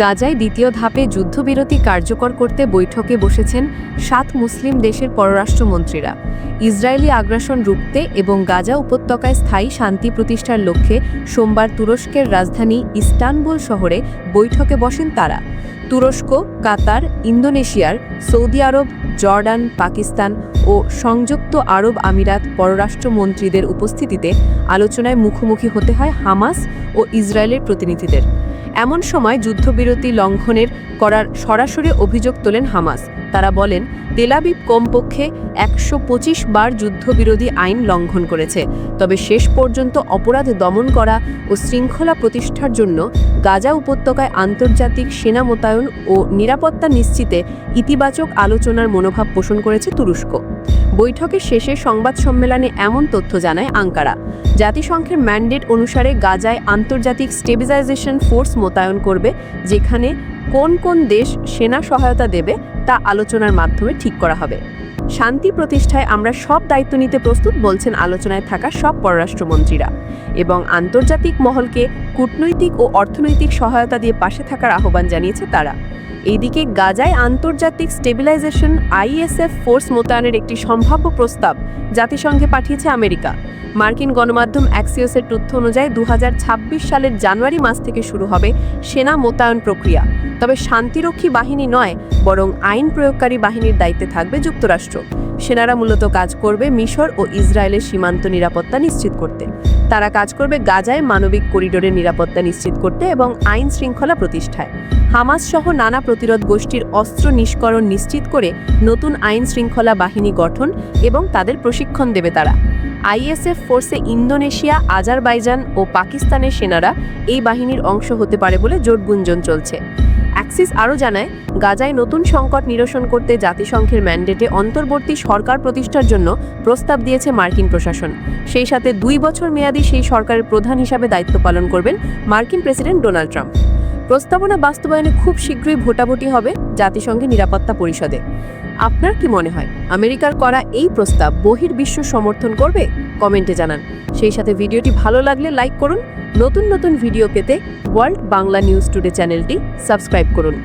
গাজায় দ্বিতীয় ধাপে যুদ্ধবিরতি কার্যকর করতে বৈঠকে বসেছেন সাত মুসলিম দেশের পররাষ্ট্রমন্ত্রীরা। ইসরায়েলি আগ্রাসন রুখতে এবং গাজা উপত্যকায় স্থায়ী শান্তি প্রতিষ্ঠার লক্ষ্যে সোমবার তুরস্কের রাজধানী ইস্তানবুল শহরে বৈঠকে বসেন তারা। তুরস্ক, কাতার, ইন্দোনেশিয়ার, সৌদি আরব, জর্ডান, পাকিস্তান ও সংযুক্ত আরব আমিরাত পররাষ্ট্রমন্ত্রীদের উপস্থিতিতে আলোচনায় মুখোমুখি হতে হয় হামাস ও ইসরায়েলের প্রতিনিধিদের। এমন সময় যুদ্ধবিরতি লঙ্ঘনের করার সরাসরি অভিযোগ তোলেন হামাস। তারা বলেন তেলাবিব কমপক্ষে একশো পঁচিশ বার যুদ্ধবিরোধী আইন লঙ্ঘন করেছে। তবে শেষ পর্যন্ত অপরাধ দমন করা ও শৃঙ্খলা প্রতিষ্ঠার জন্য গাজা উপত্যকায় আন্তর্জাতিক সেনা মোতায়েন ও নিরাপত্তা নিশ্চিতে ইতিবাচক আলোচনার মনোভাব পোষণ করেছে তুরস্ক। বৈঠকের শেষে সংবাদ সম্মেলনে এমন তথ্য জানায় আঙ্কারা। জাতিসংঘের ম্যান্ডেট অনুসারে গাজায় আন্তর্জাতিক স্টেবিলাইজেশন ফোর্স মোতায়েন করবে, যেখানে কোন কোন দেশ সেনা সহায়তা দেবে তা আলোচনার মাধ্যমে ঠিক করা হবে। শান্তি প্রতিষ্ঠায় আমরা সব দায়িত্ব নিতে প্রস্তুত বলছেন আলোচনায় থাকা সব পররাষ্ট্রমন্ত্রীরা। এবং আন্তর্জাতিক মহলকে কূটনৈতিক ও অর্থনৈতিক সহায়তা দিয়ে পাশে থাকার আহ্বান জানিয়েছে তারা। এইদিকে গাজায় আন্তর্জাতিক স্টেবিলাইজেশন আইএসএফ ফোর্স মোতায়েনের একটি সম্ভাব্য প্রস্তাব জাতিসংঘে পাঠিয়েছে আমেরিকা। মার্কিন গণমাধ্যম অ্যাক্সিওসের তথ্য অনুযায়ী দু হাজার ছাব্বিশ সালের জানুয়ারি মাস থেকে শুরু হবে সেনা মোতায়েন প্রক্রিয়া। তবে শান্তিরক্ষী বাহিনী নয়, বরং আইন প্রয়োগকারী বাহিনীর দায়িত্বে থাকবে যুক্তরাষ্ট্র। সেনারা মূলত কাজ করবে মিশর ও ইসরায়েলের সীমান্ত নিরাপত্তা নিশ্চিত করতে। তারা কাজ করবে গাজায় মানবিক করিডোরের নিরাপত্তা নিশ্চিত করতে এবং আইন শৃঙ্খলা প্রতিষ্ঠায়। হামাস সহ নানা প্রতিরোধ গোষ্ঠীর অস্ত্র নিষ্করণ নিশ্চিত করে নতুন আইন শৃঙ্খলা বাহিনী গঠন এবং তাদের প্রশিক্ষণ দেবে তারা। আইএসএফ ফোর্সে ইন্দোনেশিয়া, আজারবাইজান ও পাকিস্তানের সেনারা এই বাহিনীর অংশ হতে পারে বলে জোট গুঞ্জন চলছে। অ্যাক্সিস আরও জানায়, গাজায় নতুন সংকট নিরসন করতে জাতিসংঘের ম্যান্ডেটে অন্তর্বর্তী সরকার প্রতিষ্ঠার জন্য প্রস্তাব দিয়েছে মার্কিন প্রশাসন। সেই সাথে দুই বছর মেয়াদী সেই সরকারের প্রধান হিসাবে দায়িত্ব পালন করবেন মার্কিন প্রেসিডেন্ট ডোনাল্ড ট্রাম্প। প্রস্তাবনা বাস্তবায়নে খুব শীঘ্রই ভোটাভুটি হবে জাতিসংঘের নিরাপত্তা পরিষদে। আপনার কি মনে হয়, আমেরিকার করা এই প্রস্তাব বহির্বিশ্ব সমর্থন করবে? কমেন্টে জানান। সেই সাথে ভিডিওটি ভালো লাগলে লাইক করুন নতুন নতুন ভিডিও পেতে ওয়ার্ল্ড বাংলা নিউজ টুডে চ্যানেলটি সাবস্ক্রাইব করুন।